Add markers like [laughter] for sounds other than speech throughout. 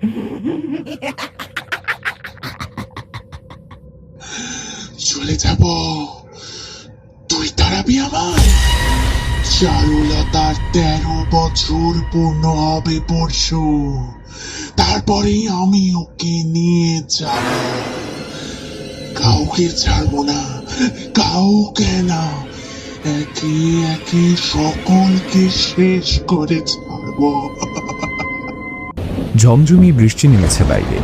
[laughs] চলে যাব তুই তাড়াবি আমায় চারুলতার তেরো বছর পূর্ণ হবে পরশু। তারপরেই আমি ওকে নিয়ে যাব। কাউকে ছাড়বো না, কাউকে না। একে একে সকলকে শেষ করে ছাড়বো। ঝমঝমি বৃষ্টি নেমেছে বাইরে।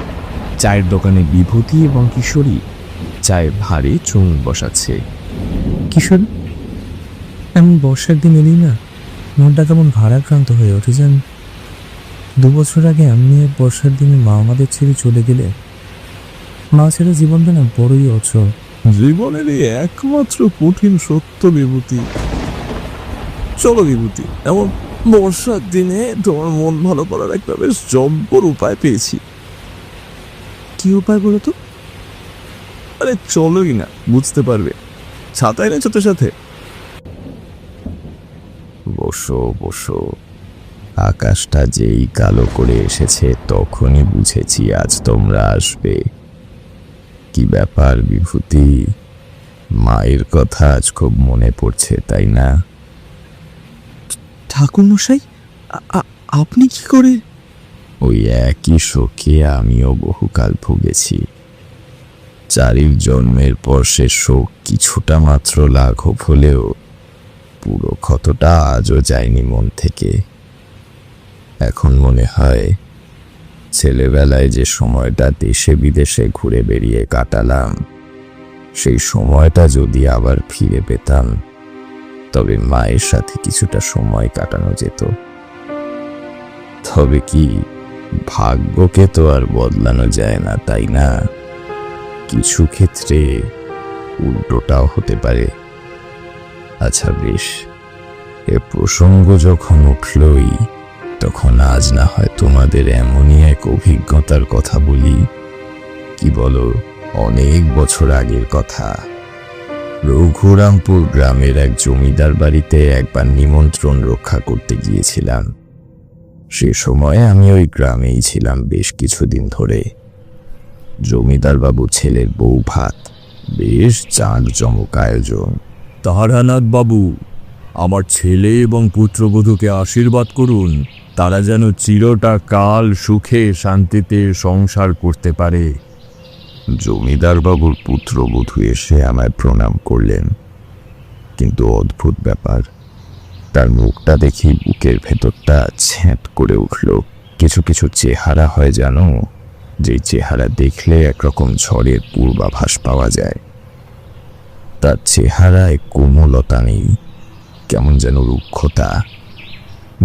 চায়ের দোকানে বিভূতি এবং কিশোরী। চায়ের ভারে চুমুক বসাচ্ছে। কিশোর এমন বর্ষার দিন এলি না মনটা কেমন ভারাক্রান্ত হয়ে ওঠে যেন। দু বছর আগে এমনি এক বর্ষার দিনে মা আমাদের ছেড়ে চলে গেলে মা ছেড়ে জীবনটা না বড়ই অচল। জীবনের এই একমাত্র কঠিন সত্য বিভূতি। চলো বিভূতি এমন বর্ষার দিনে তোমার মন ভালো করার একটা বেশ জব্বর উপায় পেয়েছি। কি উপায় বলো তো? আরে চলোই না বুঝতে পারবে। ছাতা এনেছো তো সাথে? বসো বসো। আকাশটা যেই কালো করে এসেছে, তখনই বুঝেছি আজ তোমরা আসবে। কি ব্যাপার বিভূতি? মায়ের কথা আজ খুব মনে পড়ছে, তাই না? ঠাকুর মশাই? আপনি কি করে? ওই একই শোকে আমিও বহুকাল ভুগেছি। চারির জন্মের পর সে শোক কিছুটা মাত্র লাঘব হলেও পুরো ক্ষতটা আজও যায়নি মন থেকে। এখন মনে হয় ছেলেবেলায় যে সময়টা দেশে বিদেশে ঘুরে বেরিয়ে কাটালাম, সেই সময়টা যদি আবার ফিরে পেতাম তবে মায়ের সাথে কিছুটা সময় কাটানো যেত। তবে কি ভাগ্যকে তো আর বদলানো যায় না, তাই না? কিছু ক্ষেত্রে উল্টোটাও হতে পারে। আচ্ছা বেশ, এ প্রসঙ্গ যখন উঠলই, তখন আজ না হয় তোমাদের এমনই এক অভিজ্ঞতার কথা বলি। কি বলো, অনেক বছর আগের কথা। রঘুরামপুর গ্রামের এক জমিদার বাড়িতে একবার নিমন্ত্রণ রক্ষা করতে গিয়েছিলাম। সে সময়ে আমি ওই গ্রামেই ছিলাম বেশ কিছুদিন ধরে। জমিদার বাবু ছেলের বউ ভাত, বেশ জাঁকজমক আয়োজন। তারানাথ বাবু, আমার ছেলে এবং পুত্রবধূকে আশীর্বাদ করুন, তারা যেন চিরটা কাল সুখে শান্তিতে সংসার করতে পারে। জমিদার বাবুর পুত্রবধূ এসে আমায় প্রণাম করলেন। কিন্তু অদ্ভুত ব্যাপার, তার মুখটা দেখি বুকের ভেতরটা ছ্যাঁত করে উঠল। কিছু কিছু চেহারা হয় জানো যে চেহারা দেখলে একরকম ঝড়ের পূর্বাভাস পাওয়া যায়। তার চেহারায় কোমলতা নেই, কেমন যেন রুক্ষতা।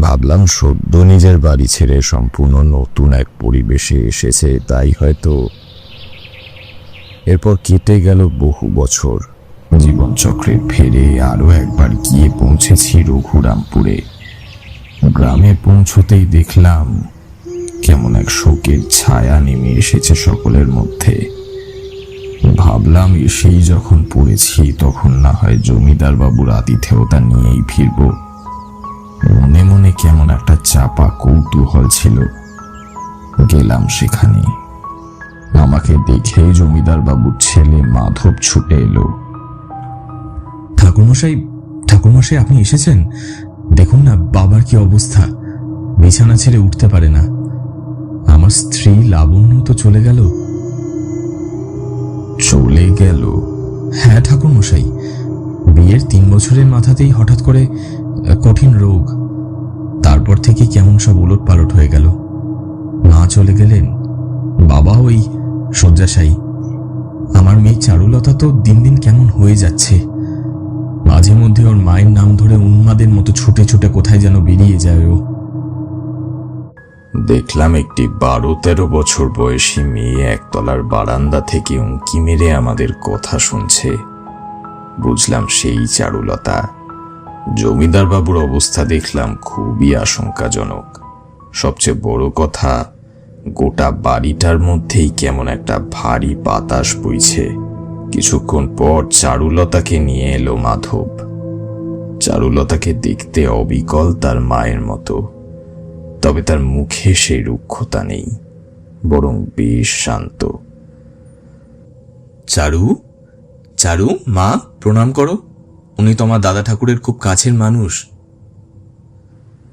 ভাবলাম সদ্য নিজের বাড়ি ছেড়ে সম্পূর্ণ নতুন এক পরিবেশে এসেছে, তাই হয়তো এরপর কেটে গেল বহু বছর। জীবনচক্রের ফেরে আরও একবার গিয়ে পৌঁছেছি রঘুরামপুরে। গ্রামে পৌঁছতেই দেখলাম কেমন এক শোকের ছায়া নেমে এসেছে সকলের মধ্যে। ভাবলাম, এসেই যখন পড়েছি, তখন না হয় জমিদার বাবুর আতিথেয়তা নিয়েই ফিরব। মনে মনে কেমন একটা চাপা কৌতূহল ছিল। গেলাম সেখানে। আমাকে দেখেই জমিদার বাবুর ছেলে মাধব ছুটে এলো। ঠাকুরমশাই ঠাকুরমশাই আপনি এসেছেন? দেখুন না বাবার কি অবস্থা। বিছানা ছেড়ে উঠতে পারে না। আমার স্ত্রী লাবণ্য তো চলে গেল। চলে গেল? হ্যাঁ ঠাকুরমশাই। বিয়ের তিন বছরের মাথাতেই হঠাৎ করে কঠিন রোগ। তারপর থেকে কেমন সব উলট পালট হয়ে গেল। মা চলে গেলেন। বাবা ওই শয্যাশায়ী। আমার মেয়ে চারুলতা তো দিন দিন কেমন হয়ে যাচ্ছে। মাঝে মধ্যে ওর মায়ের নাম ধরে উন্মাদের মতো ছুটে ছুটে কোথায় যেন বেরিয়ে যায় ও। দেখলাম একটি বারো তেরো বছর বয়সী মেয়ে একতলার বারান্দা থেকে উঁকি মেরে আমাদের কথা শুনছে। বুঝলাম সেই চারুলতা। জমিদার বাবুর অবস্থা দেখলাম খুবই আশঙ্কাজনক। সবচেয়ে বড় কথা গোটা বাড়িটার মধ্যেই কেমন একটা ভারী বাতাস বইছে। কিছুক্ষণ পর চারুলতাকে নিয়ে এলো মাধব। চারুলতাকে দেখতে অবিকল তার মায়ের মতো। তবে তার মুখে সেই রুক্ষতা নেই বরং বেশ শান্ত। চারু? চারু মা প্রণাম করো। উনি তোমার দাদা ঠাকুরের খুব কাছের মানুষ।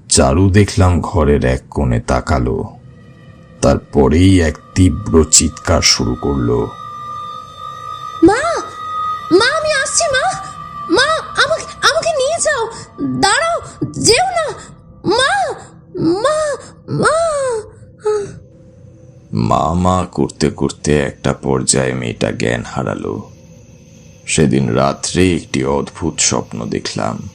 চারু দেখলাম ঘরের এক কোণে তাকালো। তারপরেই এক তীব্র চিৎকার শুরু করল। মা! মা আমি আসছি মা! মা আমাকে আমাকে নিয়ে যাও! দাঁড়াও যেও না! মা মা মা! মা মা করতে করতে একটা পর্যায়ে মেয়েটা জ্ঞান হারালো। সেদিন রাত্রে একটি অদ্ভুত স্বপ্ন দেখলাম।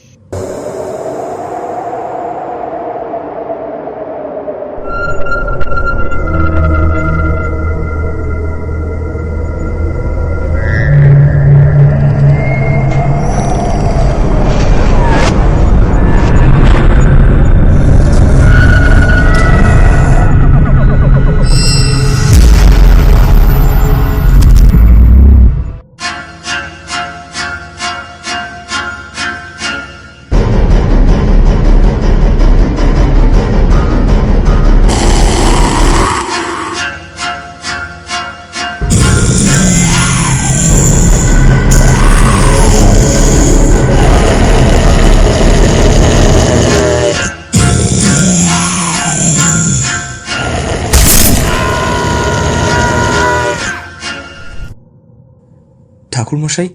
ঠাকুরমশাই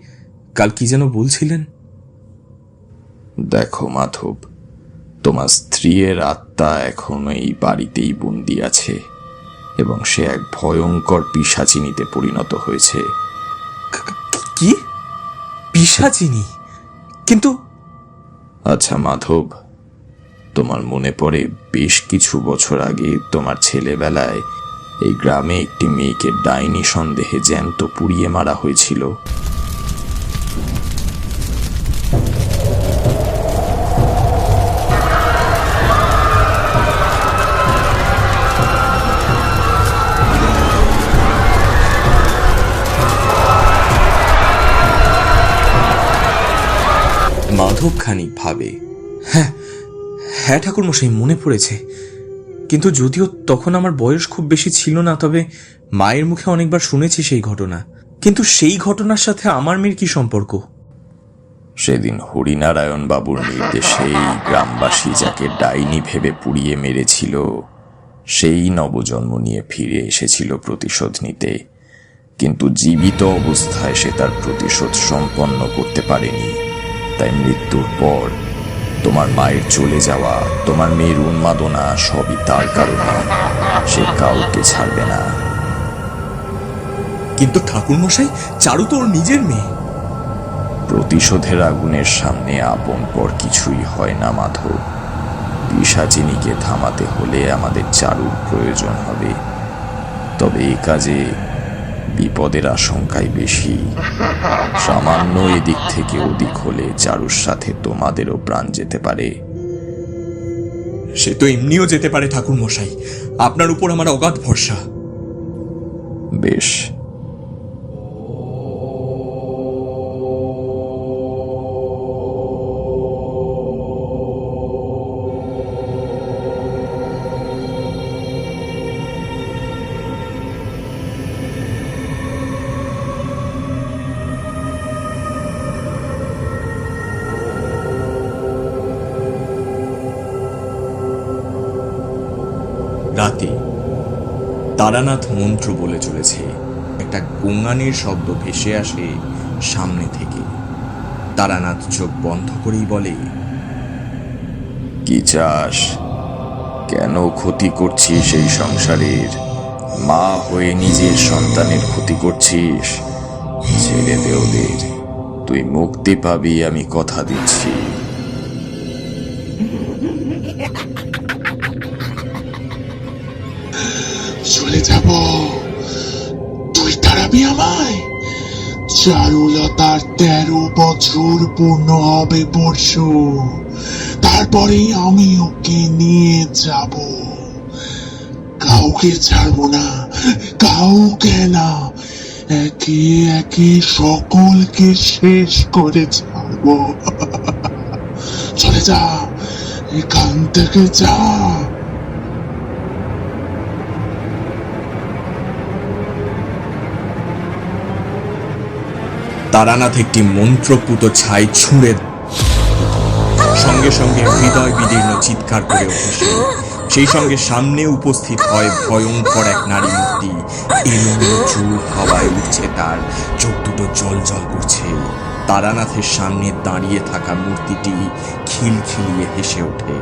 কাল কি যেন বলছিলেন? দেখো মাধব তোমার স্ত্রীর আত্মা এখনও এই বাড়িতেই বন্দি আছে এবং সে এক ভয়ঙ্কর পিসাচিনিতে পরিণত হয়েছে। কি পিসাচিনি? কিন্তু আচ্ছা মাধব তোমার মনে পড়ে বেশ কিছু বছর আগে তোমার ছেলেবেলায় এই গ্রামে একটি মেয়েকে ডাইনি সন্দেহে জ্যান্ত পুড়িয়ে মারা হয়েছিল। মাধব খানিক ভাবে হ্যাঁ হ্যাঁ ঠাকুরমশাই, মনে পড়েছে। কিন্তু যদিও তখন আমার বয়স খুব বেশি ছিল না, তবে মায়ের মুখে অনেকবার শুনেছি সেই ঘটনা। কিন্তু সেই ঘটনার সাথে আমার মেয়ের কি সম্পর্ক? সেদিন হরিনারায়ণ বাবুর নির্দেশেই গ্রামবাসী যাকে ডাইনি ভেবে পুড়িয়ে মেরেছিল, সেই নবজন্ম নিয়ে ফিরে এসেছিল প্রতিশোধ নিতে। কিন্তু জীবিত অবস্থায় সে তার প্রতিশোধ সম্পন্ন করতে পারেনি। তাই মৃত্যুর পর তোমার মায়ের চলে যাওয়া তোমার মেয়ের উন্মাদনা সবই তার কারণে। সে কাউকে ছাড়বে না। কিন্তু ঠাকুরমশাই চারু তো ওর নিজের মেয়ে। প্রতিশোধের আগুনের সামনে আপন পর কিছুই হয় না মাধব। পিসাচিনিকে থামাতে হলে আমাদের চারুর প্রয়োজন হবে। তবে এ কাজে বিপদের আশঙ্কাই বেশি। সামান্য এদিক থেকে ওদিক হলে চারুর সাথে তোমাদেরও প্রাণ যেতে পারে। সে তো এমনিও যেতে পারে ঠাকুর মশাই আপনার উপর আমার অগাধ ভরসা। বেশ। তারানাথ মন্ত্র বলে চলেছে। একটা গোঙানির শব্দ ভেসে আসে সামনে থেকে। তারানাথ চোখ বন্ধ করেই বলে, কি চাস? কেন ক্ষতি করছিস এই সংসারের? মা হয়ে নিজের সন্তানের ক্ষতি করছিস। ছেড়ে দে ওদের। তুই মুক্তি পাবি, আমি কথা দিচ্ছি। চলে যাব। তুই তাড়াবি আমায়? চারুলতার তেরো বছর পূর্ণ হবে পরশু। তারপরেই আমি ওকে নিয়ে যাব। কাউকে ছাড়বো না, কাউকে না। একে একে সকলকে শেষ করে ছাড়বো। চলে যা, এখান থেকে যা। তারানাথ একটি মন্ত্রপুত ছাই ছুঁড়ে সঙ্গে সঙ্গে হৃদয় বিদীর্ণ চিৎকার করে ওঠে। সেই সঙ্গে সামনে উপস্থিত হয় ভয়ঙ্কর এক নারী মূর্তি। হাওয়ায় উঠছে তার। চোখ দুটো জল জল করছে। তারানাথের সামনে দাঁড়িয়ে থাকা মূর্তিটি খিলখিলিয়ে হেসে ওঠে।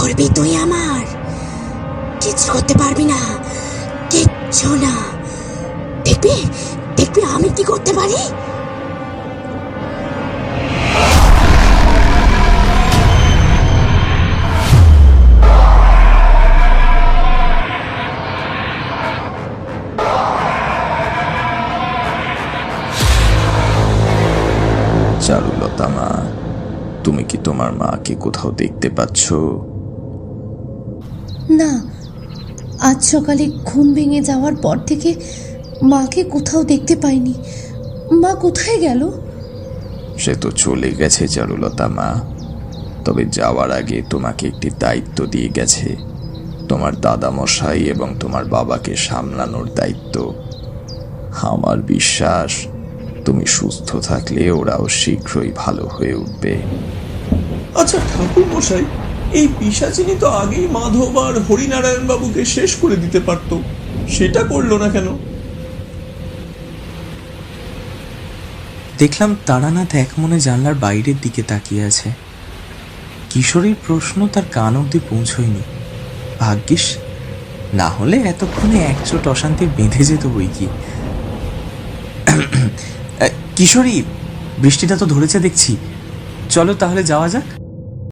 করবি তুই আমার। কিচ্ছু করতে পারবি না। কিচ্ছু না। দেখবি? দেখবি আমি কি করতে পারি? চারুলতা মা তুমি কি তোমার মাকে কোথাও দেখতে পাচ্ছ? না আজ সকালে ঘুম ভেঙে যাওয়ার পর থেকে মাকে কোথাও দেখতে পাইনি। মা কোথায় গেল? সে তো চলে গেছে চারুলতা মা। তবে যাওয়ার আগে তোমাকে একটি দায়িত্ব দিয়ে গেছে। তোমার দাদামশাই এবং তোমার বাবাকে সামলানোর দায়িত্ব। আমার বিশ্বাস তুমি সুস্থ থাকলে ওরাও শীঘ্রই ভালো হয়ে উঠবে। আচ্ছা ঠাকুর মশাই এই পিসাচিনি তো আগেই মাধব আর হরিনারায়ণ বাবুকে শেষ করে দিতে পারতো। সেটা করল না কেন? দেখলাম তারানাথ এক মনে জানলার বাইরের দিকে তাকিয়ে আছে। কিশোরীর প্রশ্ন তার কান অব্দি পৌঁছয়নি। ভাগ্যিস, না হলে এতক্ষণে একচোট অশান্তি বেঁধে যেত বই কি। [clears throat] কিশোরী, বৃষ্টিটা তো ধরেছে দেখছি। চলো তাহলে যাওয়া যাক।